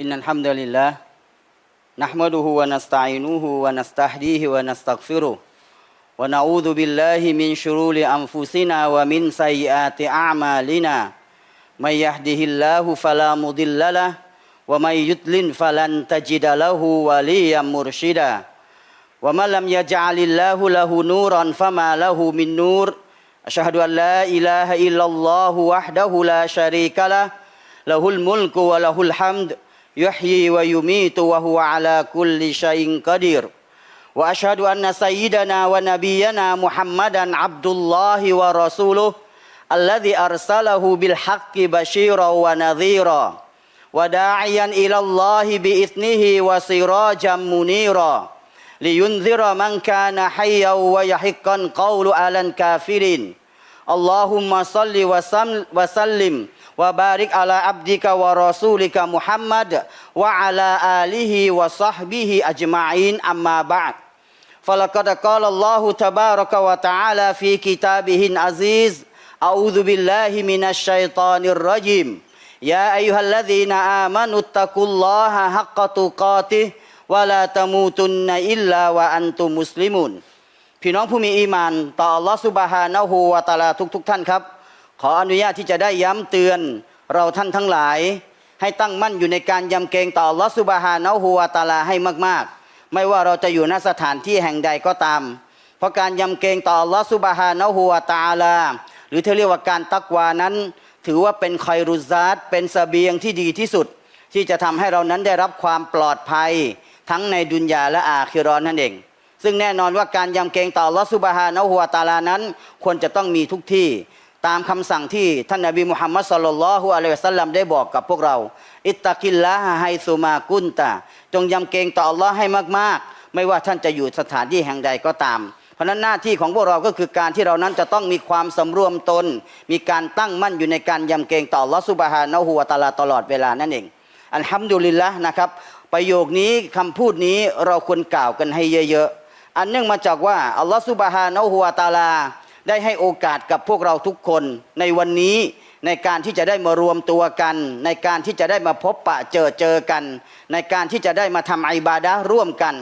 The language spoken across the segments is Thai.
إن الحمد لله نحمده ونستعينه ونستهديه ونستغفره ونعوذ بالله من شرور أنفسنا ومن سيئات أعمالنا من يهده الله فلا مضل له ومن يضلل فلن تجد له وليا مرشدا ومن لم يجعل الله له نورا فما له من نور أشهد أن لا إله إلا الله وحده لا شريك له له الملك وله الحمد يحيي ويميت وهو على كل شيء قدير. وأشهد أن سيدنا ونبينا محمدا عبد الله ورسوله الذي أرسله بالحق بشيرا ونذيرا وداعيا إلى الله بإذنه وسراجا منيرا. لينذر من كان حيا ويحقا قول على الكافرين. اللهم صل وسلم وبارك على عبدك ورسولك محمد وعلى آله وصحبه أجمعين أما بعد فلقد قال الله تبارك وتعالى في كتابه العزيز أعوذ بالله من الشيطان الرجيم يا أيها الذين آمنوا اتقوا الله حق تقاته ولا تموتن إلا وأنتم مسلمون พี่น้องผู้มีอีหมานต่ออัลลอฮฺซุบฮานะฮูวะตะอาลาทุกๆทท่านครับ ขออนุญาตที่จะได้ย้ำเตือนเราท่านทั้งหลาย ให้ตั้งมั่นอยู่ในการยำเกรงต่อลอฮฺซุบฮานะฮูวตาลาให้มาก ๆ ไม่ว่าเราจะอยู่ณสถานที่แห่งใดก็ตาม เพราะการยำเกรงต่อลอฮฺซุบฮานะฮูวตาลา หรือที่เรียกว่าการตักวานั้น ถือว่าเป็นคอยรุซาตเป็นเสบียงที่ดีที่สุด ที่จะทำให้เรานั้นได้รับความปลอดภัย ทั้งในดุนยาและอาคิรอนนั่นเองซึ่งแน่นอนว่าการยำเกรงต่อลอฮฺซุบฮานะฮูวตาลานั้น ควรจะต้องมีทุกที่ ตามคำสั่งที่ท่านนบีมุฮัมมัดสลลัลลอฮุอะลัยฮิวะสัลลัมได้บอกกับพวกเรา อิตตะกิลละฮไฮซุมากุนตาจงยำเกรงต่ออัลลอฮ์ให้มากๆ ไม่ว่าท่านจะอยู่สถานที่แห่งใดก็ตาม เพราะนั้นหน้าที่ของพวกเราก็คือการที่เรานั้นจะต้องมีความสำรวมตน มีการตั้งมั่นอยู่ในการยำเกรงต่ออัลลอฮ์ซุบฮานะฮูวะตาลาตลอดเวลานั่นเอง อัลฮัมดุลิลละนะครับ ประโยคนี้คำพูดนี้เราควรกล่าวกันให้เยอะๆ อันเนื่องมาจากว่าอัลลอฮฺซุบฮานะฮูวะตาลา ได้ให้โอกาสกับพวกเราทุกคนในวันนี้ในการที่จะได้มารวมตัวกัน ในการที่จะได้มาพบปะเจอเจอกัน ในการที่จะได้มาทำไอบาดะร่วมกัน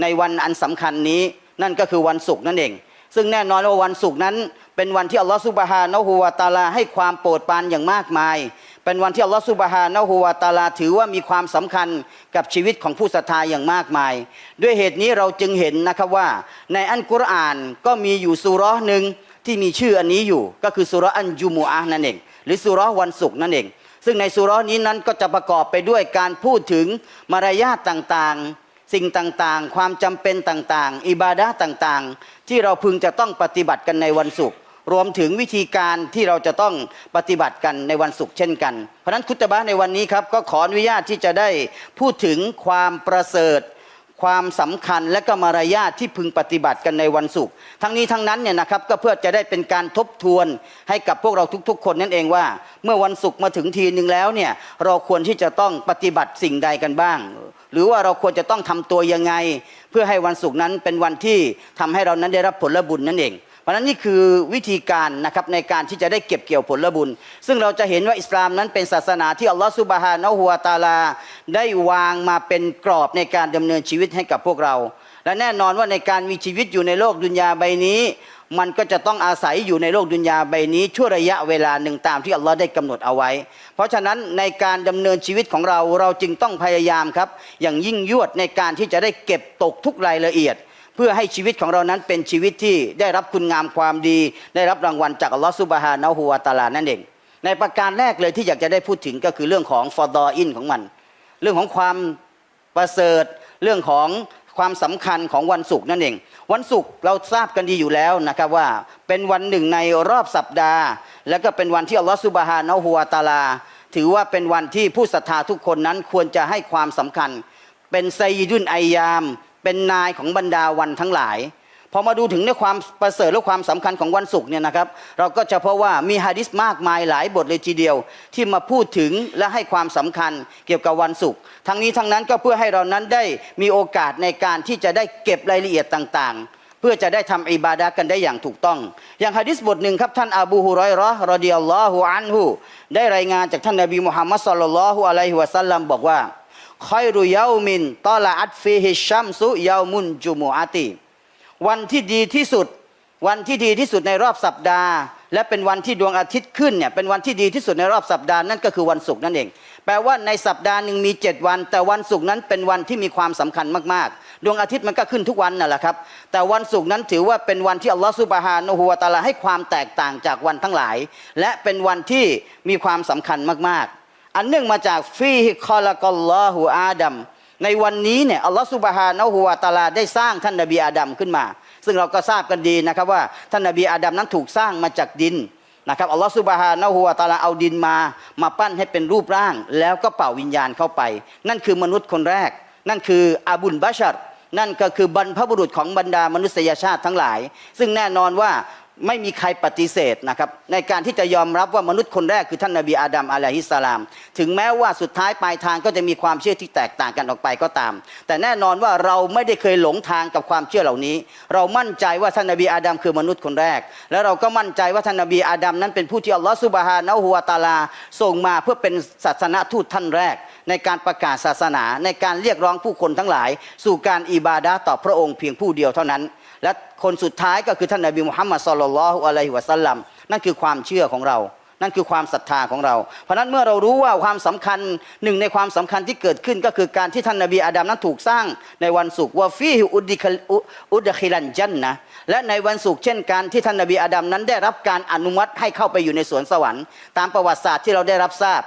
ในวันอันสำคัญนี้ นั่นก็คือวันศุกร์นั่นเอง ซึ่งแน่นอนว่าวันศุกร์นั้น เป็นวันที่อัลลอฮฺซุบฮานะฮูวะตาลาให้ความโปรดปรานอย่างมากมาย เป็นวันที่อัลลอฮฺซุบฮานะฮูวะตาลาถือว่ามีความสำคัญกับชีวิตของผู้ศรัทธาอย่างมากมาย ด้วยเหตุนี้เราจึงเห็นนะครับว่า ในอันกุรอานก็มีอยู่สุราะห์หนึ่ง ที่มีชื่ออันนี้อยู่ก็คือสุรอันจุมูอะนั่นเอง หรือสุรวันศุกร์นั่นเอง ซึ่งในสุรนี้นั้นก็จะประกอบไปด้วยการพูดถึงมารยาทต่างๆ สิ่งต่างๆ ความจำเป็นต่างๆ อิบาดะต่างๆ ที่เราพึงจะต้องปฏิบัติกันในวันศุกร์รวมถึงวิธีการที่เราจะต้องปฏิบัติกันในวันศุกร์เช่นกัน เพราะนั้นคุตบะในวันนี้ครับก็ขออนุญาตที่จะได้พูดถึงความประเสริฐ ความสำคัญและก็มารยาทที่พึงปฏิบัติกันในวันศุกร์ทั้งนี้ทั้งนั้นเนี่ยนะครับก็เพื่อจะได้เป็นการทบทวนให้กับพวกเราทุก ๆ คนนั่นเองว่า เมื่อวันศุกร์มาถึงทีหนึ่งแล้วเนี่ยเราควรที่จะต้องปฏิบัติสิ่งใดกันบ้าง หรือว่าเราควรจะต้องทำตัวยังไง เพื่อให้วันศุกร์นั้นเป็นวันที่ทำให้เรานั้นได้รับผลบุญนั่นเอง ราะนั้นนี่คือวิธีการนะครับในการที่จะได้เก็บเกี่ยวผลบุญ ซึ่งเราจะเห็นว่าอิสลามนั้นเป็นศาสนาที่อัลลอฮฺซุบฮานะฮูวาตาลา ได้วางมาเป็นกรอบในการดำเนินชีวิตให้กับพวกเรา และแน่นอนว่าในการมีชีวิตอยู่ในโลกดุนยาใบนี้ มันก็จะต้องอาศัยอยู่ในโลกดุนยาใบนี้ ชั่วระยะเวลาหนึ่งตามที่อัลลอฮ์ได้กำหนดเอาไว้ เพราะฉะนั้นในการดำเนินชีวิตของเราเราจึงต้องพยายามครับ อย่างยิ่งยวดในการที่จะได้เก็บตกทุกรายละเอียด เพื่อให้ชีวิตของเรานั้นเป็นชีวิตที่ได้รับคุณงามความดี ได้รับรางวัลจากอัลลอฮฺซุบฮานะฮูวาตาลานั่นเอง ในประการแรกเลยที่อยากจะได้พูดถึงก็คือเรื่องของฟอดออินของมัน เรื่องของความประเสริฐเรื่องของความสำคัญของวันศุกร์นั่นเอง วันศุกร์เราทราบกันดีอยู่แล้วนะครับว่าเป็นวันหนึ่งในรอบสัปดาห์ และก็เป็นวันที่อัลลอฮฺซุบฮานะฮูวาตาลา ถือว่าเป็นวันที่ผู้ศรัทธาทุกคนนั้นควรจะให้ความสำคัญ เป็นไซยิดุนไอยาม เป็นนายของบรรดาวันทั้งหลาย พอมาดูถึงในความประเสริฐและความสำคัญของวันศุกร์เนี่ยนะครับ เราก็จะพบว่ามีฮะดิษมากมายหลายบทเลยทีเดียว ที่มาพูดถึงและให้ความสำคัญเกี่ยวกับวันศุกร์ทั้งนี้ทั้งนั้นก็เพื่อให้เรานั้นได้มีโอกาสในการที่จะได้เก็บรายละเอียดต่างๆเพื่อจะได้ทำอิบาดะกันได้อย่างถูกต้อง อย่างฮะดิษบทหนึ่งครับท่านอบูฮุรอยราะรอดิยัลลอฮุอันฮุได้รายงานจากท่านนบีมุฮัมมัดศ็อลลัลลอฮุอะลัยฮิวะสัลลัมบอกว่า คอยรุเยามินตอลาอัตฟิฮิชัมซุเยามุนจุมูอาติวันที่ดีที่สุด วันที่ดีที่สุดในรอบสัปดาห์ และเป็นวันที่ดวงอาทิตย์ขึ้นเนี่ยเป็นวันที่ดีที่สุดในรอบสัปดาห์นั่นก็คือวันศุกร์นั่นเอง แปลว่าในสัปดาห์หนึ่งมี 7 วัน แต่วันศุกร์นั้นเป็นวันที่มีความสำคัญมากๆ ดวงอาทิตย์มันก็ขึ้นทุกวันนั่นแหละครับ แต่วันศุกร์นั้นถือว่าเป็นวันที่อัลลอฮฺซุบฮานะฮูวะตาลาให้ความแตกต่างจากวันทั้งหลาย และเป็นวันที่มีความสำคัญมากๆ อันเนื่องมาจากฟีฮิคอลกัลลอฮุอาดัมในวันนี้เนี่ยอัลลอฮฺซุบฮานะฮูวะตาลาได้สร้างท่านนบีอาดัมขึ้นมา ซึ่งเราก็ทราบกันดีนะครับว่าท่านนบีอาดัมนั้นถูกสร้างมาจากดินนะครับอัลลอฮฺสุบฮานะฮูวะตาลาเอาดินมา มาปั้นให้เป็นรูปร่าง แล้วก็เป่าวิญญาณเข้าไป นั่นคือมนุษย์คนแรก นั่นคืออาบุลบัชัรนั่นก็คือบรรพบุรุษของบรรดามนุษยชาติทั้งหลาย ซึ่งแน่นอนว่า ไม่มีใครปฏิเสธนะครับในการที่จะยอมรับว่ามนุษย์คนแรกคือท่านนบีอาดัมอะลัยฮิสสลาม ถึงแม้ว่าสุดท้ายปลายทางก็จะมีความเชื่อที่แตกต่างกันออกไปก็ตาม แต่แน่นอนว่าเราไม่ได้เคยหลงทางกับความเชื่อเหล่านี้ เรามั่นใจว่าท่านนบีอาดัมคือมนุษย์คนแรก แล้วเราก็มั่นใจว่าท่านนบีอาดัมนั้นเป็นผู้ที่อัลลอฮฺสุบฮานะฮูวะตาลาส่งมาเพื่อเป็นศาสนทูตท่านแรก ในการประกาศศาสนาในการเรียกร้องผู้คนทั้งหลาย สู่การอิบาดะต่อพระองค์เพียงผู้เดียวเท่านั้น และคนสุดท้ายก็คือท่านนบีมุฮัมมัดสุลลัลฮุอะลัยฮิวะสัลลัมนั่นคือความเชื่อของเรา นั่นคือความศรัทธาของเรา เพราะนั้นเมื่อเรารู้ว่าความสำคัญหนึ่งในความสำคัญที่เกิดขึ้นก็คือการที่ท่านนบีอาดัมนั้นถูกสร้างในวันศุกร์ว่าฟีฮิอุดิคอุดคิลันจันนะและในวันศุกร์เช่นกันที่ท่านนบีอาดัมนั้นได้รับการอนุมัติให้เข้าไปอยู่ในสวนสวรรค์ ตามประวัติศาสตร์ที่เราได้รับทราบ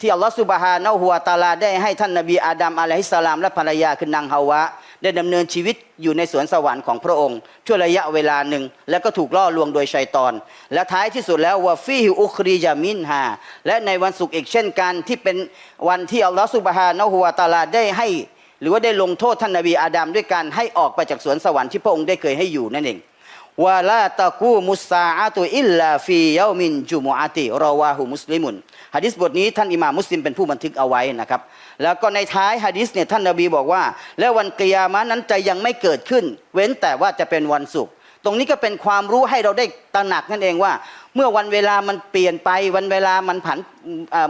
ที่อัลลอฮฺสุบฮานะฮูวตาลาได้ให้ท่านนบีอาดัมอะลัยฮิสสลามและภรรยาคือนางฮาวะ ได้ดำเนินชีวิตอยู่ในสวนสวรรค์ของพระองค์ช่วงระยะเวลาหนึ่ง แล้วก็ถูกล่อลวงโดยชัยตอน และท้ายที่สุดแล้ววะฟีฮิอุครียามินฮาและในวันศุกร์อีกเช่นกันที่เป็นวันที่อัลลอฮฺสุบฮานะฮูวะตาลาได้ให้ หรือว่าได้ลงโทษท่านนบีอาดัมด้วยการให้ออกไปจากสวนสวรรค์ที่พระองค์ได้เคยให้อยู่นั่นเองวะลาตะกูมุสซาอะตุอิลลาฟีเยามินจุมอาติรอวาหูมุสลิมุนฮะดิษบทนี้ท่านอิหม่ามุสลิมเป็นผู้บันทึกเอาไว้นะครับ แล้วก็ในท้ายฮะดิษเนี่ยท่านนบีบอกว่า และวันกิยามะนั้นจะยังไม่เกิดขึ้น เว้นแต่ว่าจะเป็นวันศุกร์ตรงนี้ก็เป็นความรู้ให้เราได้ตระหนักนั่นเองว่า เมื่อวันเวลามันเปลี่ยนไป วันเวลามันผัน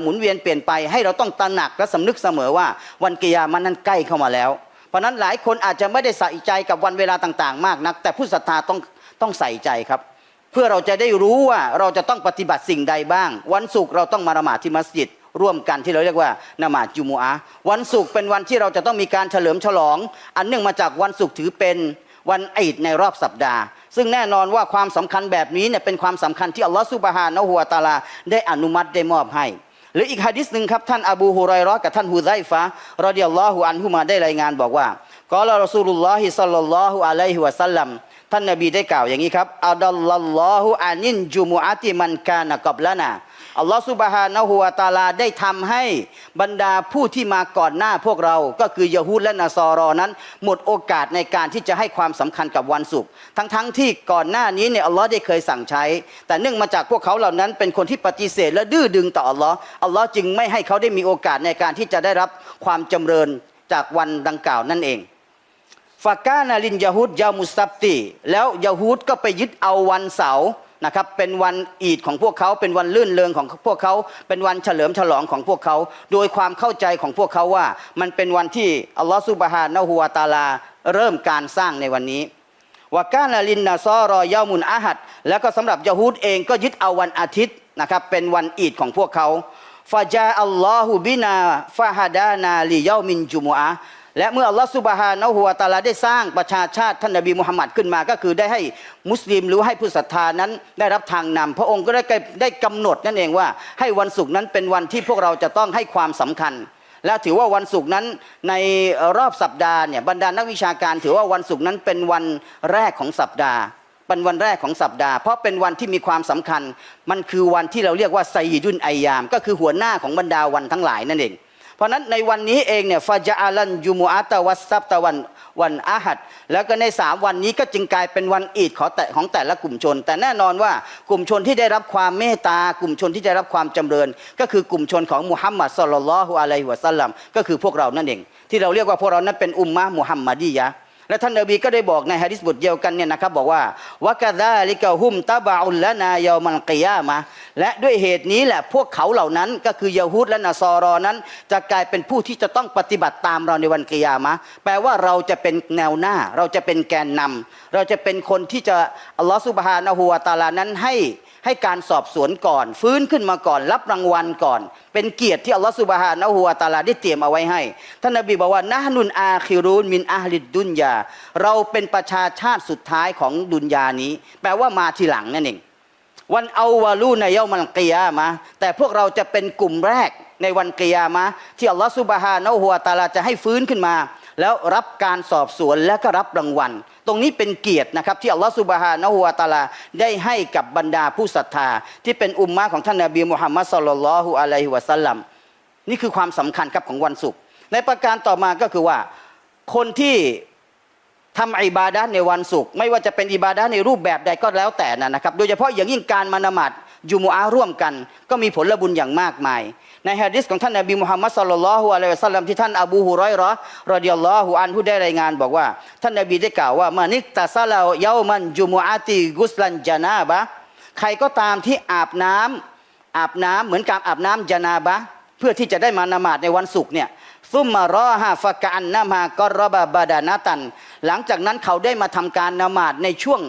หมุนเวียนเปลี่ยนไป ให้เราต้องตระหนักและสำนึกเสมอว่าวันกิยามะห์นั้นใกล้เข้ามาแล้ว เพราะนั้นหลายคนอาจจะไม่ได้ใส่ใจกับวันเวลาต่างๆ มากนัก แต่ผู้ศรัทธาต้องต้องใส่ใจครับ เพื่อเราจะได้รู้ว่าเราจะต้องปฏิบัติสิ่งใดบ้าง วันศุกร์เราต้องมาละหมาดที่มัสยิด ร่วมกันที่เราเรียกว่านามาจุมูอะห์วันศุกร์เป็นวันที่เราจะต้องมีการเฉลิมฉลอง อันเนื่องมาจากวันศุกร์ถือเป็นวันอีดในรอบสัปดาห์ ซึ่งแน่นอนว่าความสำคัญแบบนี้เนี่ยเป็นความสำคัญที่อัลลอฮฺซุบฮานะฮูวะตาลาได้อนุมัติได้มอบให้ หรืออีกฮะดิษหนึ่งครับท่านอบูฮุไรราะกับท่านฮุไซฟะรอดิยัลลอฮุอันฮุมาได้รายงานบอกว่ากอลารอซูลุลลอฮิซัลลัลลอฮุอะลัยฮิวะซัลลัมท่านนบีได้กล่าวอย่างนี้ครับอัดัลลอฮุอานินจุมุอาติมันกานะกับละนา อัลลอฮฺซุบฮานะฮูวะตาลาได้ทำให้บรรดาผู้ที่มาก่อนหน้าพวกเรา ก็คือยะฮูดและนาซอรอนั้น หมดโอกาสในการที่จะให้ความสำคัญกับวันศุกร์ทั้งๆที่ก่อนหน้านี้เนี่ยอัลลอฮ์ได้เคยสั่งใช้ แต่เนื่องมาจากพวกเขาเหล่านั้นเป็นคนที่ปฏิเสธและดื้อดึงต่ออัลลอฮ์อัลลอฮ์จึงไม่ให้เขาได้มีโอกาสในการที่จะได้รับความจำเริญจากวันดังกล่าวนั่นเองฟากานาลินยาฮูดยามุสตับตีแล้วยาฮูดก็ไปยึดเอาวันเสาร์ นะครับเป็นวันอีดของพวกเขาเป็นวันลื่นเริงของพวกเขาเป็นวันเฉลิมฉลองของพวกเขา โดยความเข้าใจของพวกเขาว่ามันเป็นวันที่อัลลอฮฺซุบฮานะฮูวาตาลาเริ่มการสร้างในวันนี้วากานาลินนาซอรอยามุนอาหัดแล้วก็สำหรับยาฮูดเองก็ยึดเอาวันอาทิตย์นะครับเป็นวันอีดของพวกเขาฟาจาอัลลอฮฺบินาฟาฮาดานาลิยามินจุมอะ และเมื่ออัลลอฮฺสุบฮานะฮูวตาลาได้สร้างประชาชาติท่านนบีมุฮัมมัดขึ้นมา ก็คือได้ให้มุสลิมหรือให้ผู้ศรัทธานั้นได้รับทางนำพระองค์ก็ได้ได้กำหนดนั่นเองว่า ให้วันศุกร์นั้นเป็นวันที่พวกเราจะต้องให้ความสำคัญ และถือว่าวันศุกร์นั้นในรอบสัปดาห์เนี่ยบรรดานักวิชาการ ถือว่าวันศุกร์นั้นเป็นวันแรกของสัปดาห์เป็นวันแรกของสัปดาห์ เพราะเป็นวันที่มีความสำคัญ มันคือวันที่เราเรียกว่าไซยิดุนไอยาม ก็คือหัวหน้าของบรรดาวันทั้งหลายนั่นเอง เพราะนั้นในวันนี้เองเนี่ยฟาจาอาลันยูมูอาตะวัสซับตะวันวันอาหัดแล้วก็ในสามวันนี้ก็จึงกลายเป็นวันอีดของแต่ของแต่ละกลุ่มชน แต่แน่นอนว่ากลุ่มชนที่ได้รับความเมตตากลุ่มชนที่ได้รับความจำเริญ ก็คือกลุ่มชนของมุฮัมมัดสุลลัลลอฮุอะลัยฮิวะสัลลัมก็คือพวกเรานั่นเอง ที่เราเรียกว่าพวกเรานั้นเป็นอุมมะมุฮัมมัดียะ และท่านนบีก็ได้บอกในฮะดิษบทเดียวกันเนี่ยนะครับบอกว่าวะกะดาลิกะฮุมตะบะอุลละนายามันกิยามะและด้วยเหตุนี้แหละพวกเขาเหล่านั้นก็คือยาฮูดและนาซอรอนั้น จะกลายเป็นผู้ที่จะต้องปฏิบัติตามเราในวันกิยามะแปลว่าเราจะเป็นแนวหน้า เราจะเป็นแกนนำเราจะเป็นคนที่จะอัลลอฮฺสุบฮานะฮูวะตาลานั้นให้ ให้การสอบสวนก่อน ฟื้นขึ้นมาก่อน รับรางวัลก่อน เป็นเกียรติที่อัลลอฮฺสุบฮานะฮูวะตาลาได้เตรียมเอาไว้ให้ท่านนบีบอกว่านะฮนุนอาคิรูนมินอาฮลิดดุนยา เราเป็นประชาชาติสุดท้ายของดุนยานี้ แปลว่ามาทีหลังนั่นเองวันเอาวาลูในเยามันกิยามะแต่พวกเราจะเป็นกลุ่มแรกในวันกิยามะที่อัลลอฮฺสุบฮานะฮูวะตาลาจะให้ฟื้นขึ้นมา แล้วรับการสอบสวนและก็รับรางวัล ตรงนี้เป็นเกียรตินะครับที่อัลลอฮฺสุบฮานะฮูวะตาลาได้ให้กับบรรดาผู้ศรัทธา ที่เป็นอุมมะของท่านนบีมุฮัมมัดสุลลัลลอฮุอะลัยฮิวะสัลลัมนี่คือความสำคัญครับของวันศุกร์ในประการต่อมาก็คือว่าคนที่ทำอิบาดะในวันศุกร์ไม่ว่าจะเป็นอิบาดะในรูปแบบใดก็แล้วแต่นะนะครับ โดยเฉพาะอย่างยิ่งการมานามัดยุมุอาร่วมกัน ก็มีผลบุญอย่างมากมาย ในฮะดิษของท่านนบีมุฮัมมัดสุลลัลลอฮุอะลัยฮิวะสัลลัมที่ท่านอบูฮุรอยราะห์รอดิยัลลอฮุอันผู้ได้รายงานบอกว่า ท่านนบีได้กล่าวว่ามานิกตาซาลาเยามันจุมุอาติกุสลันจานาบะใครก็ตามที่อาบน้ำอาบน้ำเหมือนการอาบน้ำจานาบะเพื่อที่จะได้มานมาดในวันศุกร์เนี่ยซุมมารอฮาฟะกะอันนามากรบะบาดานาตัน หลังจากนั้นเขาได้มาทำการนมาดในช่วง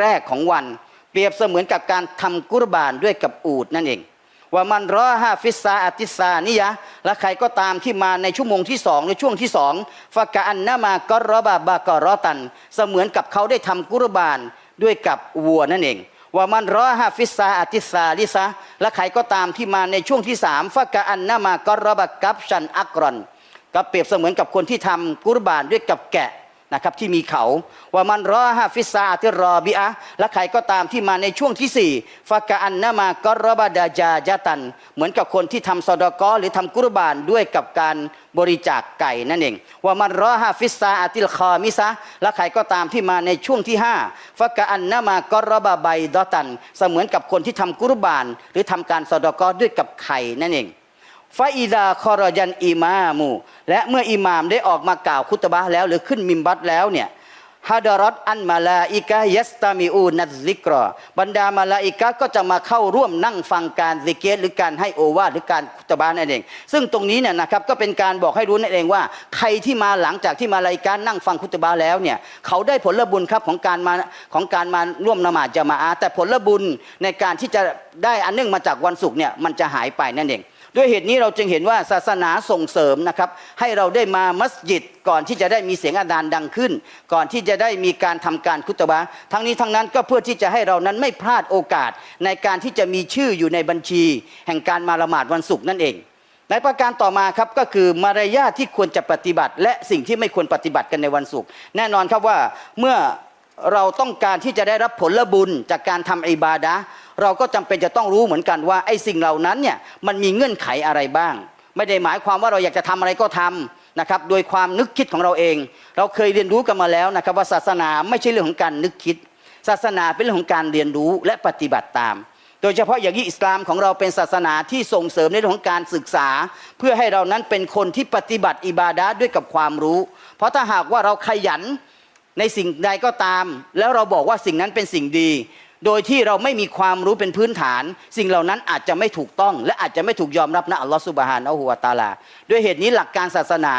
แรกๆของวัน เปรียบเสมือนกับการทำกุรบานด้วยกับอูดนั่นเอง ว่ามันรอฮาฟิสซาอัติสานิยะและใครก็ตามที่มาในชั่วโมงที่สองในช่วงที่สองฟากะอันนามากรบะบากรอตัน เสมือนกับเขาได้ทำกุรบานด้วยกับวัวนั่นเองว่ามันรอฮาฟิสซาอัติสาลิซะและใครก็ตามที่มาในช่วงที่สามฟากะอันนามากรบะกับชันอักรอนก็เปรียบเสมือนกับคนที่ทำกุรบานด้วยกับแกะ นะครับที่มีเขาว่ามันรอฮาฟิซาที่รอบิอะและใครก็ตามที่มาในช่วงที่สี่ฟากะอันนามากรบดาจาจาตัน เหมือนกับคนที่ทำซอดกอหรือทำกุรบานด้วยกับการบริจาคไก่นั่นเองว่ามันรอฮาฟิซาอาติลคอมิซะและใครก็ตามที่มาในช่วงที่ห้าฟากะอันนามากรบาใบดอตัน เสมือนกับคนที่ทำกุรบาน หรือทำการซอดกอด้วยกับไข่นั่นเอง ฟาอิดาคอรยันอิมามูและเมื่ออิหมามได้ออกมากล่าวคุตบะแล้ว หรือขึ้นมิมบัตแล้วเนี่ยฮาดารอตอันมาลาอิกะยัสตามิอูนัซิกรอบรรดามาลาอิกะก็จะมาเข้าร่วมนั่งฟังการซิกเกตหรือการให้โอวาหรือการคุตบะนั่นเอง ซึ่งตรงนี้เนี่ยนะครับก็เป็นการบอกให้รู้นั่นเองว่า ใครที่มาหลังจากที่มาลาอิกะนั่งฟังคุตบะแล้วเนี่ยเขาได้ผลบุญครับของการมาของการมาร่วมนมาจะมาอาแต่ผลบุญในการที่จะได้อันเนื่องมาจากวันศุกร์เนี่ยมันจะหายไปนั่นเอง ด้วยเหตุนี้เราจึงเห็นว่าศาสนาส่งเสริมนะครับ ให้เราได้มามัสยิดก่อนที่จะได้มีเสียงอาดานดังขึ้น ก่อนที่จะได้มีการทำการคุตบะทั้งนี้ทั้งนั้นก็เพื่อที่จะให้เรานั้นไม่พลาดโอกาส ในการที่จะมีชื่ออยู่ในบัญชี แห่งการมาละหมาดวันศุกร์นั่นเอง ในประการต่อมาครับก็คือมารยาทที่ควรจะปฏิบัติ และสิ่งที่ไม่ควรปฏิบัติกันในวันศุกร์แน่นอนครับว่าเมื่อเราต้องการที่จะได้รับผลบุญจากการทำอิบาดะ เราก็จำเป็นจะต้องรู้เหมือนกันว่าไอ้สิ่งเหล่านั้นเนี่ยมันมีเงื่อนไขอะไรบ้าง ไม่ได้หมายความว่าเราอยากจะทำอะไรก็ทำนะครับโดยความนึกคิดของเราเอง เราเคยเรียนรู้กันมาแล้วนะครับว่าศาสนาไม่ใช่เรื่องของการนึกคิด ศาสนาเป็นเรื่องของการเรียนรู้และปฏิบัติตาม โดยเฉพาะอย่างยิ่งอิสลามของเราเป็นศาสนาที่ส่งเสริมในเรื่องของการศึกษา เพื่อให้เรานั้นเป็นคนที่ปฏิบัติอิบาดะด้วยกับความรู้ เพราะถ้าหากว่าเราขยันในสิ่งใดก็ตาม แล้วเราบอกว่าสิ่งนั้นเป็นสิ่งดี โดยที่เราไม่มีความรู้เป็นพื้นฐาน สิ่งเหล่านั้นอาจจะไม่ถูกต้อง และอาจจะไม่ถูกยอมรับนะอัลลอฮฺสุบฮานะฮูวะตาลา ด้วยเหตุนี้หลักการศาสนา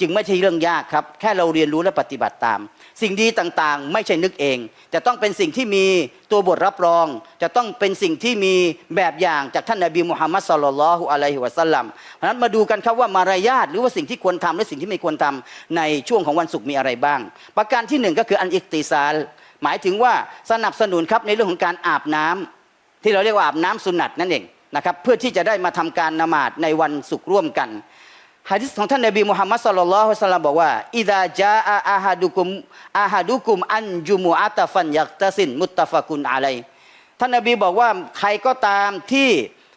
จึงไม่ใช่เรื่องยากครับ แค่เราเรียนรู้และปฏิบัติตาม สิ่งดีต่างๆ ไม่ใช่นึกเอง จะต้องเป็นสิ่งที่มีตัวบทรับรอง จะต้องเป็นสิ่งที่มีแบบอย่างจากท่านนบีมุฮัมมัดสุลลัลลอฮุอะลัยฮิวะสัลลัมเพราะนั้นมาดูกันครับว่ามารยาทหรือว่าสิ่งที่ควรทำและสิ่งที่ไม่ควรทำในช่วงของวันศุกร์มีอะไรบ้าง ประการที่หนึ่งก็คืออันอิกติซาล หมายถึงว่าสนับสนุนครับในเรื่องของการอาบน้ำที่เราเรียกว่าอาบน้ำสุนัตนั่นเองนะครับเพื่อที่จะได้มาทำการนมาดในวันศุกร์ร่วมกันฮะดิษของท่านนบีมุฮัมมัดสุลลัลฮุสลลัมบอกว่าอิดาจาอาอาฮัดุกุมอาฮัดุกุมอันจุมุอาตฟันยักตะซินมุตตะฟะกุนอะลัยท่านนบีบอกว่าใครก็ตามที่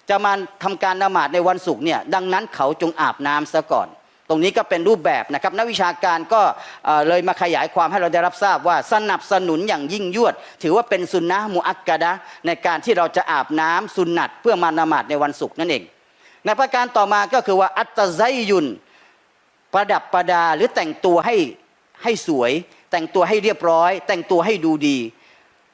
จะมาทำการนมาดในวันศุกร์เนี่ยดังนั้นเขาจงอาบน้ำซะก่อน ตรงนี้ก็เป็นรูปแบบนะครับนักวิชาการก็เลยมาขยายความให้เราได้รับทราบว่าสนับสนุนอย่างยิ่งยวด ถือว่าเป็นสุนนะมุอักกะดะในการที่เราจะอาบน้ำสุนนัตเพื่อมานมาดในวันศุกร์นั่นเองในประการต่อมาก็คือว่าอัตไซยุนประดับประดาหรือแต่งตัวให้ให้สวย แต่งตัวให้เรียบร้อย แต่งตัวให้ดูดี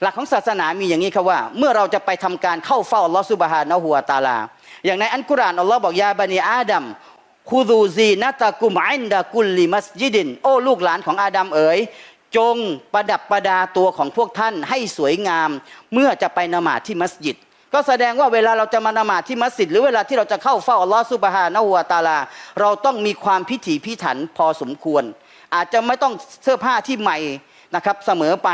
หลักของศาสนามีอย่างนี้ครับว่า เมื่อเราจะไปทำการเข้าเฝ้าอัลลอฮฺซุบฮานะฮูวตาลา อย่างในอันกุรานอัลลอฮ์บอกยาบันีอาดัม คูดูซีนัตะกุมอินดะกุลลิมัสยิดิน โอ้ลูกหลานของอาดัมเอ๋ยจงประดับประดาตัวของพวกท่านให้สวยงาม เมื่อจะไปนมาที่มัสยิด ก็แสดงว่าเวลาเราจะมานมาที่มัสยิด หรือเวลาที่เราจะเข้าเฝ้าอัลลอฮฺซุบฮานะฮูวะตาลา เราต้องมีความพิถีพิถันพอสมควร อาจจะไม่ต้องเสื้อผ้าที่ใหม่นะครับเสมอไป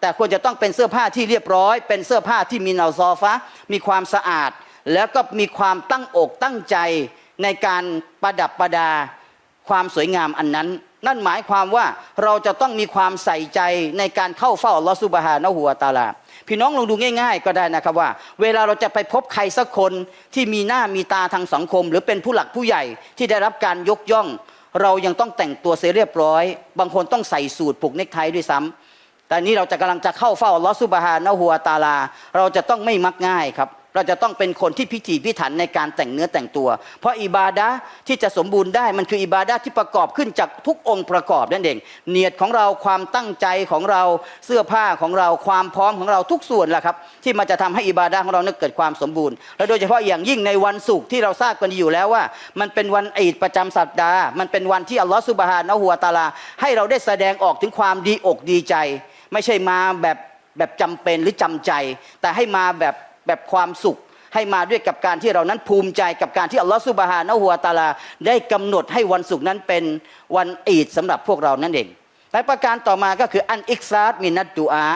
แต่ควรจะต้องเป็นเสื้อผ้าที่เรียบร้อย เป็นเสื้อผ้าที่มีเนาซอฟะมีความสะอาด แล้วก็มีความตั้งอกตั้งใจ ในการประดับประดาความสวยงามอันนั้น นั่นหมายความว่าเราจะต้องมีความใส่ใจในการเข้าเฝ้าลอฮฺซุบฮานะฮูวตาลา พี่น้องลองดูง่าย ๆ ก็ได้นะครับว่า เวลาเราจะไปพบใครสักคนที่มีหน้ามีตาทางสังคม หรือเป็นผู้หลักผู้ใหญ่ที่ได้รับการยกย่อง เรายังต้องแต่งตัวเสียเรียบร้อย บางคนต้องใส่สูทผูกเนคไทด้วยซ้ำแต่นี้เราจะกำลังจะเข้าเฝ้าลอฮฺซุบฮานะฮูวตาลา เราจะต้องไม่มักง่ายครับ เราจะต้องเป็นคนที่พิถีพิถันในการแต่งเนื้อแต่งตัว เพราะอิบาดะที่จะสมบูรณ์ได้มันคืออิบาดะที่ประกอบขึ้นจากทุกองค์ประกอบนั่นเอง เนียดของเราความตั้งใจของเราเสื้อผ้าของเราความพร้อมของเราทุกส่วนแหละครับ ที่มันจะทำให้อิบาดะของเรานั้นเกิดความสมบูรณ์ และโดยเฉพาะอย่างยิ่งในวันศุกร์ที่เราทราบกันอยู่แล้วว่า มันเป็นวันอีดประจำสัปดาห์ มันเป็นวันที่อัลลอฮฺซุบฮานะฮูวตาลา ให้เราได้แสดงออกถึงความดีอกดีใจ ไม่ใช่มาแบบแบบจำเป็นหรือจำใจ แต่ให้มาแบบ แบบความสุข ให้มาด้วยกับการที่เรานั้นภูมิใจกับการที่อัลลอฮฺสุบฮานะฮูวตาลา ได้กำหนดให้วันศุกร์นั้นเป็นวันอีดสำหรับพวกเรานั่นเองและประการต่อมาก็คืออันอิกซาดมินัดดูอา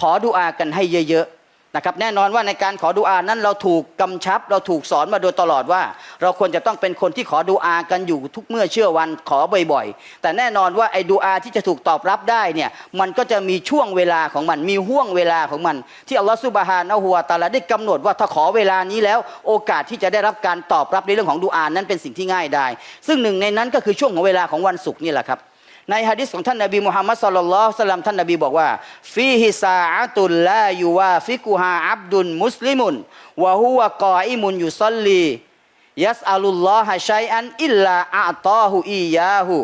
ขอดูอากันให้เยอะๆ นะครับแน่นอนว่าในการขอดุอานั้นเราถูกกำชับ เราถูกสอนมาโดยตลอดว่า เราควรจะต้องเป็นคนที่ขอดุอากันอยู่ทุกเมื่อเชื่อวันขอบ่อยๆ แต่แน่นอนว่าไอ้ดุอาที่จะถูกตอบรับได้เนี่ยมันก็จะมีช่วงเวลาของมันมีห่วงเวลาของมัน ที่อัลลอฮฺซุบฮานะฮูวตะอาลาได้กำหนดว่าถ้าขอเวลานี้แล้ว โอกาสที่จะได้รับการตอบรับในเรื่องของดุอานั้นเป็นสิ่งที่ง่ายได้ ซึ่งหนึ่งในนั้นก็คือช่วงของเวลาของวันศุกร์นี่แหละครับ ในฮะดิษของท่านนบีมุฮัมมัดสุลลัลลอฮุสลัมท่านนบีบอกว่าฟีฮิซาอะตุลลายูวาฟิกุฮาอับดุลมุสลิมุนวะฮุวะกออิมุนยุซัลลียัสอัลุลลอฮะชัยอันอิลลาอะตอฮูอียาฮู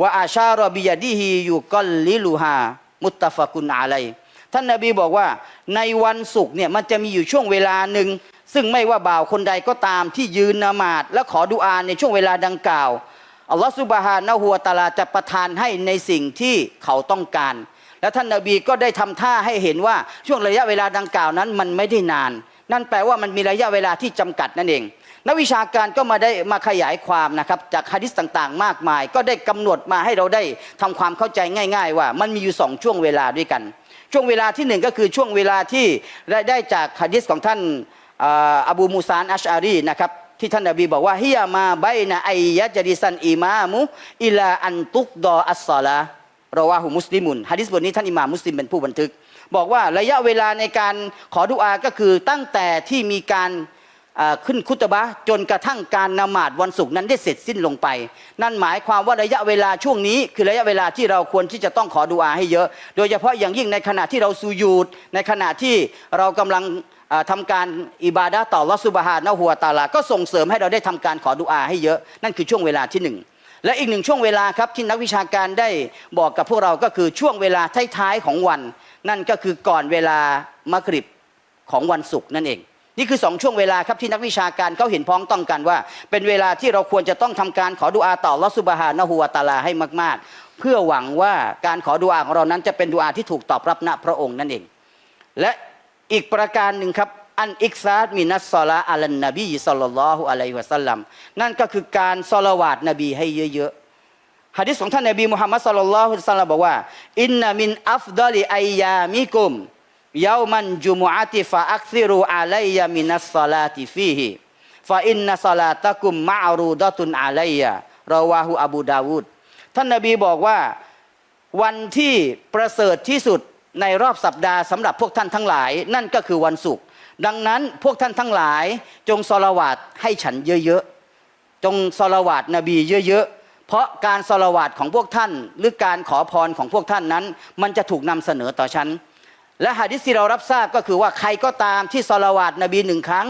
วะอาชารบิยดิฮิยุกัลลิลูฮามุตตะฟะกุนอะลัยท่านนบีบอกว่าในวันศุกร์เนี่ยมันจะมีอยู่ช่วงเวลาหนึ่งซึ่งไม่ว่าบ่าวคนใดก็ตามที่ยืนนมาดและขอดุอาในช่วงเวลาดังกล่าว อัลลอฮฺสุบฮานะฮูวตาลาจะประทานให้ในสิ่งที่เขาต้องการ และท่านนาบีก็ได้ทำท่าให้เห็นว่าช่วงระยะเวลาดังกล่าวนั้นมันไม่ได้นาน นั่นแปลว่ามันมีระยะเวลาที่จำกัดนั่นเอง นักวิชาการก็มาได้มาขยายความนะครับจากฮะดิษต่างๆ มากมาย ก็ได้กำหนดมาให้เราได้ทำความเข้าใจง่าย ๆ ว่ามันมีอยู่สองช่วงเวลาด้วยกัน ช่วงเวลาที่หนึ่งก็คือช่วงเวลาที่ได้จากฮะดิษของท่านออบูมูซานอัชอารีนะครับ ที่ท่านนบีบอกว่าฮิยามาไบนะไอยะจดิซันอิมามุอิลาอันตุกดออัสซาลารอวาหุมุสลิมุนฮะดิษบทนี้ท่านอิมามมุสลิมเป็นผู้บันทึก บอกว่าระยะเวลาในการขอดุอาก็คือตั้งแต่ที่มีการขึ้นคุตบะจนกระทั่งการนมาดวันศุกร์นั้นได้เสร็จสิ้นลงไป นั่นหมายความว่าระยะเวลาช่วงนี้ คือระยะเวลาที่เราควรที่จะต้องขอดุอาให้เยอะ โดยเฉพาะอย่างยิ่งในขณะที่เราสูญูดในขณะที่เรากำลัง ทำการอิบาดะต่อลอสุบฮานะฮัวตาลา ก็ส่งเสริมให้เราได้ทำการขอดุอาให้เยอะ นั่นคือช่วงเวลาที่หนึ่งและอีกหนึ่งช่วงเวลาครับที่นักวิชาการได้บอกกับพวกเราก็คือช่วงเวลาท้ายๆของวัน นั่นก็คือก่อนเวลามะกริบของวันศุกร์นั่นเอง นี่คือสองช่วงเวลาครับที่นักวิชาการเขาเห็นพ้องต้องกันว่า เป็นเวลาที่เราควรจะต้องทำการขอดุอาต่อลอสุบฮานะฮูวตาลาให้มาก ๆ เพื่อหวังว่าการขอดุอาของเรานั้นจะเป็นดุอาที่ถูกตอบรับณพระองค์นั่นเอง และ อีกประการหนึ่งครับ อันอิกซาดมินัสซอลาอัลนนบีสัลลัลลอฮุอะลัยฮิวะสัลลัมนั่นก็คือการซอลาวาตนบีให้เยอะๆฮะดิษของท่านนบีมุฮัมมัดสัลลัลลอฮุอะลัยฮิวะสัลลัมบอกว่า อินนามินอัฟดอลิอัยยามิกุมยามันจุมุอะติฟะอักซิรูอะลัยยามินัสซอลาติฟีฮิฟะอินนัสซอลาตะกุมมะอรูดะตุนอะลัยยารอวาหูอบูดาวูดท่านนบีบอกว่าวันที่ประเสริฐที่สุด ในรอบสัปดาห์สำหรับพวกท่านทั้งหลาย นั่นก็คือวันศุกร์ดังนั้นพวกท่านทั้งหลาย จงสลาวาตให้ฉันเยอะๆจงสลาวาตนบีเยอะๆเพราะการสลาวาตของพวกท่าน หรือการขอพรของพวกท่านนั้น มันจะถูกนำเสนอต่อฉันและหะดิษที่เรารับทราบก็คือว่าใครก็ตามที่สลาวาตนบีหนึ่งครั้ง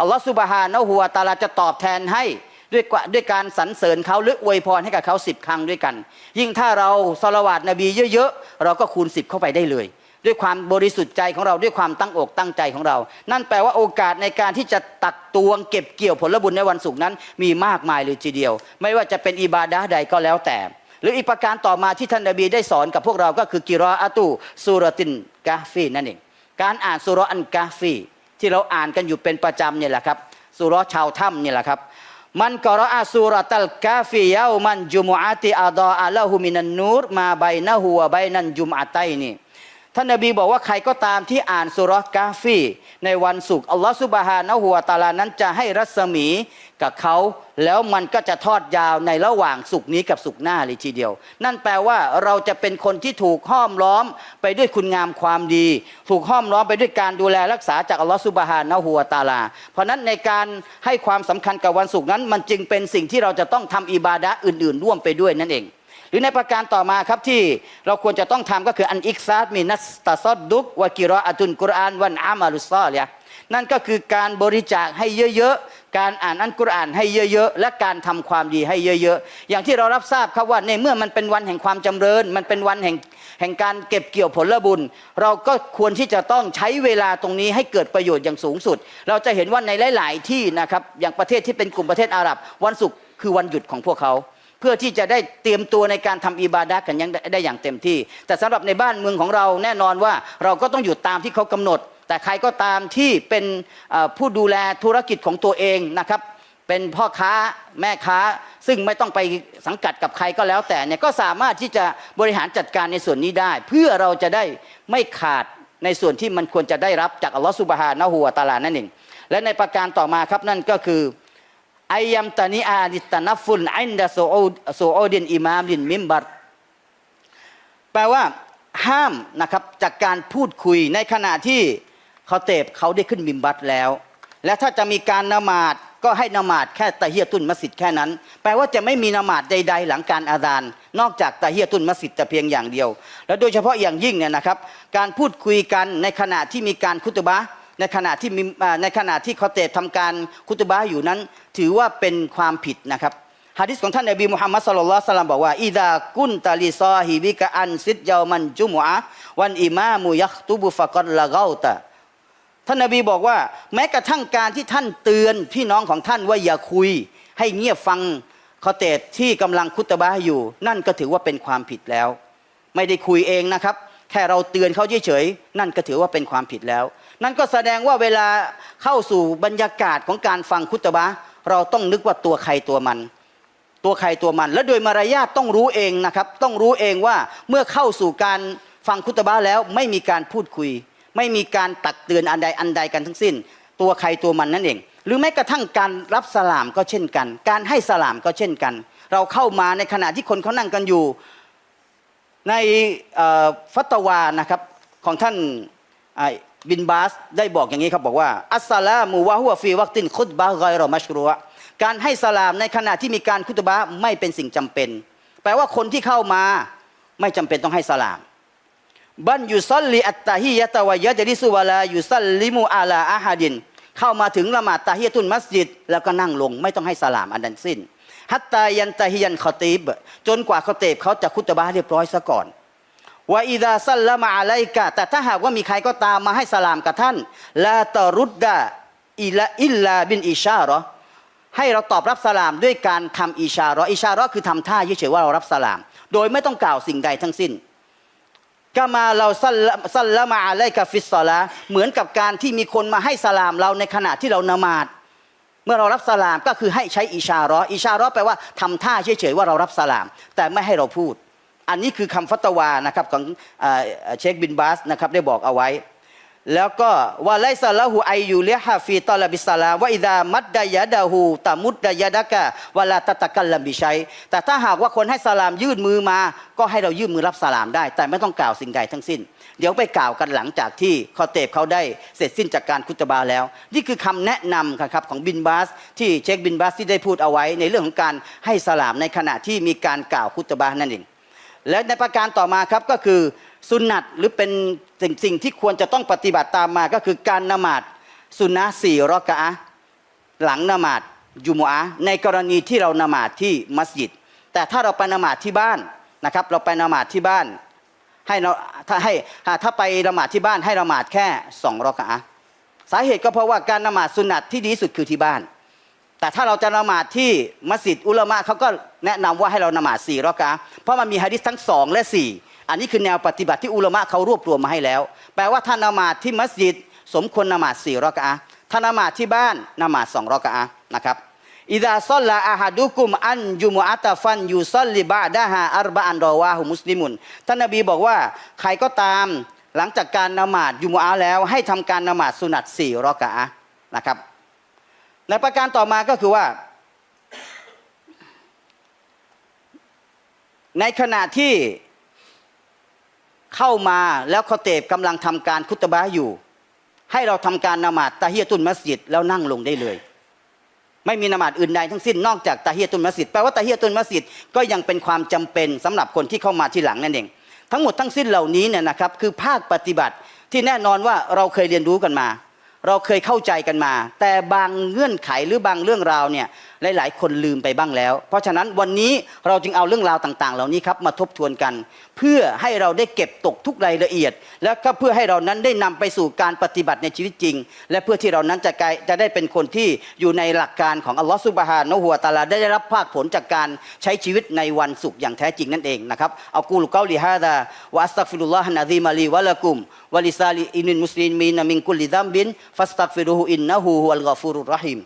อัลลอฮฺสุบฮานะฮูวตาลาจะตอบแทนให้ ด้วยกาด้วยการสรรเสริญเขาหรืออวยพรให้กับเขาสิบครั้งด้วยกัน ยิ่งถ้าเราสละวาดนบีเยอะๆ เราก็คูณสิบเข้าไปได้เลย ด้วยความบริสุทธิ์ใจของเราด้วยความตั้งอกตั้งใจของเรา นั่นแปลว่าโอกาสในการที่จะตักตวงเก็บเกี่ยวผลบุญในวันศุกร์นั้น มีมากมายเลยทีเดียว ไม่ว่าจะเป็นอิบาดะใดก็แล้วแต่ หรืออีกประการต่อมาที่ท่านนบีได้สอนกับพวกเราก็คือกิรออาตูสุรตินกาฟีนั่นเองการอ่านสุรอันกาฟีที่เราอ่านกันอยู่เป็นประจำเนี่ยแหละครับสุรชาวถ้ำเนี่ยแหละครับ มันกรออาสุรตัลกาฟียามันจุมอาติอาดออาลาหูมินันนูรมาใบนะหัวใบนันจุมอาไตนี่ท่านนบีบอกว่าใครก็ตามที่อ่านสุรกาฟีในวันศุกร์อัลลอฮฺสุบฮานะหัวตะอาลานั้นจะให้รัศมี กับเขาแล้วมันก็จะทอดยาวในระหว่างสุกนี้กับสุกหน้าเลยทีเดียว นั่นแปลว่าเราจะเป็นคนที่ถูกห้อมล้อมไปด้วยคุณงามความดี ถูกห้อมล้อมไปด้วยการดูแลรักษาจากอัลลอฮฺสุบฮานะหัวตาลา เพราะนั้นในการให้ความสำคัญกับวันศุกร์นั้น มันจึงเป็นสิ่งที่เราจะต้องทำอิบาดะอื่น ๆ ร่วมไปด้วยนั่นเอง หรือในประการต่อมาครับที่เราควรจะต้องทำก็คืออันอิกซาดมินัสตัสดดุกวะกิรออตุนกุรอานวันอามาลุซอลยะ นั่นก็คือการบริจาคให้เยอะๆ การอ่านอันกุรอานให้เยอะๆ และการทำความดีให้เยอะๆ อย่างที่เรารับทราบครับว่าในเมื่อมันเป็นวันแห่งความจำเริญ มันเป็นวันแห่งแห่งการเก็บเกี่ยวผลบุญ เราก็ควรที่จะต้องใช้เวลาตรงนี้ให้เกิดประโยชน์อย่างสูงสุด เราจะเห็นว่าในหลาย ๆ ที่นะครับอย่างประเทศที่เป็นกลุ่มประเทศอาหรับ วันศุกร์คือวันหยุดของพวกเขาเพื่อที่จะได้เตรียมตัวในการทำอิบาดะห์กันยังได้อย่างเต็มที่ แต่สำหรับในบ้านเมืองของเราแน่นอนว่าเราก็ต้องอยู่ตามที่เขากำหนด แต่ใครก็ตามที่เป็นผู้ดูแลธุรกิจของตัวเองนะครับเป็นพ่อค้าแม่ค้าซึ่งไม่ต้องไปสังกัดกับใครก็แล้วแต่เนี่ยก็สามารถที่จะบริหารจัดการในส่วนนี้ได้ เพื่อเราจะได้ไม่ขาดในส่วนที่มันควรจะได้รับจากอัลลอฮฺสุบฮานะฮูวะตาลานั่นเองและในประการต่อมาครับนั่นก็คือไอยัมตานีอาดิตานัฟฟุนอินดาโซโอโซโอดินอิมามดินมิมบัตแปลว่าห้ามนะครับจากการพูดคุยในขณะที่ เขาเตบเขาได้ขึ้นมิมบัตแล้ว และถ้าจะมีการนมาดก็ให้นมาดแค่ตะเฮียตุนมัสยิดแค่นั้น แปลว่าจะไม่มีนมาดใด ๆ หลังการอาดาน นอกจากตะเฮียตุนมัสยิดแต่เพียงอย่างเดียว และโดยเฉพาะอย่างยิ่งเนี่ยนะครับ การพูดคุยกันในขณะที่มีการคุตบะในขณะที่มีในขณะที่คอเตบทำการคุตบะอยู่นั้น ถือว่าเป็นความผิดนะครับฮะดิษของท่านนบีมุฮัมมัดสุลลัลลอฮุอะลัยฮิวะสัลลัมบอกว่าอิดากุนตาลิซอฮิบิกะอันซิดยามันจุมอะวันอิมามุยัคตุบุฟะกัดละเกาตะ ท่านนบีบอกว่า แม้กระทั่งการที่ท่านเตือนพี่น้องของท่านว่าอย่าคุย ให้เงียบฟังคอเตบที่กำลังคุตบะอยู่ นั่นก็ถือว่าเป็นความผิดแล้ว ไม่ได้คุยเองนะครับ แค่เราเตือนเขาเฉยๆนั่นก็ถือว่าเป็นความผิดแล้ว นั่นก็แสดงว่าเวลาเข้าสู่บรรยากาศของการฟังคุตบะเราต้องนึกว่าตัวใครตัวมัน ตัวใครตัวมัน และโดยมารยาทต้องรู้เองนะครับ ต้องรู้เองว่าเมื่อเข้าสู่การฟังคุตบะแล้วไม่มีการพูดคุย ไม่มีการตักเตือนอันใดอันใดกันทั้งสิ้น ตัวใครตัวมันนั่นเอง หรือแม้กระทั่งการรับสลามก็เช่นกัน การให้สลามก็เช่นกัน เราเข้ามาในขณะที่คนเขานั่งกันอยู่ ในฟัตวานะครับของท่านบินบาสได้บอกอย่างนี้ครับบอกว่า อัสสลามุวะฮุวฟีวักตินคุตบะไกรอมัชรุอะห์การให้สลามในขณะที่มีการคุตบะไม่เป็นสิ่งจำเป็น แปลว่าคนที่เข้ามาไม่จำเป็นต้องให้สลาม บันยุซัลลีอัตตาฮิยะตะวะยะจลิสุวะลายุซัลลิมูอาลาอาฮาดิน เข้ามาถึงละหมาดตาฮิยะตุนมัสยิด แล้วก็นั่งลงไม่ต้องให้สลามอันนั้นสิ้น ฮัตตายันตาฮิยันคอตีบ จนกว่าเขาเตบเขาจะคุตบะเรียบร้อยซะก่อนว่าอิดาซัลละมาอะไลกะแต่ถ้าหากว่ามีใครก็ตามมาให้สลามกับท่านลาตรุดดะอิละอิลลาบินอิชาเราะให้เราตอบรับสลามด้วยการทำอิชาระอิชาระคือทำท่าเฉยๆว่าเรารับสลาม โดยไม่ต้องกล่าวสิ่งใดทั้งสิ้น กามาเราสัลละซัลละมาอะไลกับฟิสซอละเหมือนกับการที่มีคนมาให้สลามเราในขณะที่เรานมาดเมื่อเรารับสลามก็คือให้ใช้อิชารออิชารอแปลว่าทำท่าเฉยๆว่าเรารับสลาม แต่ไม่ให้เราพูด อันนี้คือคำฟัตวานะครับของเอ่อเชคบินบาสนะครับได้บอกเอาไว้ แล้วก็ว่าไลซาละหูไอยูเลฮาฟีตอลาบิสลามว่าอิดามัดดายะดาหูตามุดดายะดะกะวะลาตะตะกัลลัมบิชัยแต่ถ้าหากว่าคนให้สลามยื่นมือมา ก็ให้เรายื่นมือรับสลามได้ แต่ไม่ต้องกล่าวสิ่งใดทั้งสิ้น เดี๋ยวไปกล่าวกันหลังจากที่คอเตบเขาได้เสร็จสิ้นจากการคุตบาแล้ว นี่คือคำแนะนำครับของบินบาส ที่เช็คบินบาสที่ได้พูดเอาไว้ ในเรื่องของการให้สลามในขณะที่มีการกล่าวคุตบานั่นเองและในประการต่อมาครับก็คือสุนัตหรือเป็น สิ่งสิ่งที่ควรจะต้องปฏิบัติตามมาก็คือการนมาดสุนนะสี่รอกะอะหลังนมาดยุมอะในกรณีที่เรานมาดที่มัสยิด แต่ถ้าเราไปนมาดที่บ้านนะครับ เราไปนมาดที่บ้าน ให้เราถ้าให้ถ้าไปละหมาดที่บ้านให้ละหมาดแค่สองรอกะอะสาเหตุก็เพราะว่าการละหมาดสุนัตที่ดีสุดคือที่บ้าน แต่ถ้าเราจะละหมาดที่มัสยิดอุลามะเขาก็แนะนำว่าให้เราละหมาดสี่รอกะเพราะมันมีฮะดิษทั้งสองและสี่ อันนี้คือแนวปฏิบัติที่อุลามะเขารวบรวมมาให้แล้ว แปลว่าถ้าละหมาดที่มัสยิด สมควรละหมาดสี่รอกะอะห์ถ้าละหมาดที่บ้านละหมาดสองรอกะอะห์นะครับอิดาซอลลาอาฮัดุกุมอันยุมอัตฟันยูซอลลิบาดะฮาอัรบะอันรอวาหุมุสลิมุนท่านนบีบอกว่าใครก็ตามหลังจากการละหมาดยุมอะห์แล้ว ให้ทำการละหมาดสุนัตสี่รอกะอะห์นะครับในประการต่อมาก็คือว่า ในขณะที่ เข้ามาแล้วคอเตบกำลังทำการคุตบะอยู่ ให้เราทำการนมาดตะฮียตุนมัสยิดแล้วนั่งลงได้เลย ไม่มีนมาดอื่นใดทั้งสิ้นนอกจากตะฮียตุนมัสยิดแปลว่าตะฮียตุนมัสยิดก็ยังเป็นความจำเป็นสำหรับคนที่เข้ามาที่หลังนั่นเองทั้งหมดทั้งสิ้นเหล่านี้เนี่ยนะครับคือภาคปฏิบัติที่แน่นอนว่าเราเคยเรียนรู้กันมา เราเคยเข้าใจกันมา แต่บางเงื่อนไขหรือบางเรื่องราวเนี่ย หลายๆ คนลืมไปบ้างแล้ว เพราะฉะนั้นวันนี้เราจึงเอาเรื่องราวต่าง ๆ เหล่านี้ครับมาทบทวนกัน เพื่อให้เราได้เก็บตกทุกรายละเอียด แล้วก็เพื่อให้เรานั้นได้นำไปสู่การปฏิบัติในชีวิตจริง และเพื่อที่เรานั้นจะกลายจะได้เป็นคนที่อยู่ในหลักการของอัลลอฮฺซุบฮานะฮูวตาลาได้รับภาคผลจากการใช้ชีวิตในวันสุขอย่างแท้จริงนั่นเองนะครับเอากูลกาลิฮาดาวะอัสตักฟิรุลลอฮ์นะซีมาลีวะละกุมวะลิซาลิอินินมุสลิมีนมินกุลิดัมบินฟัสตักฟิรุฮุอินนะฮูฮุวัลกอฟูรุรราะฮีม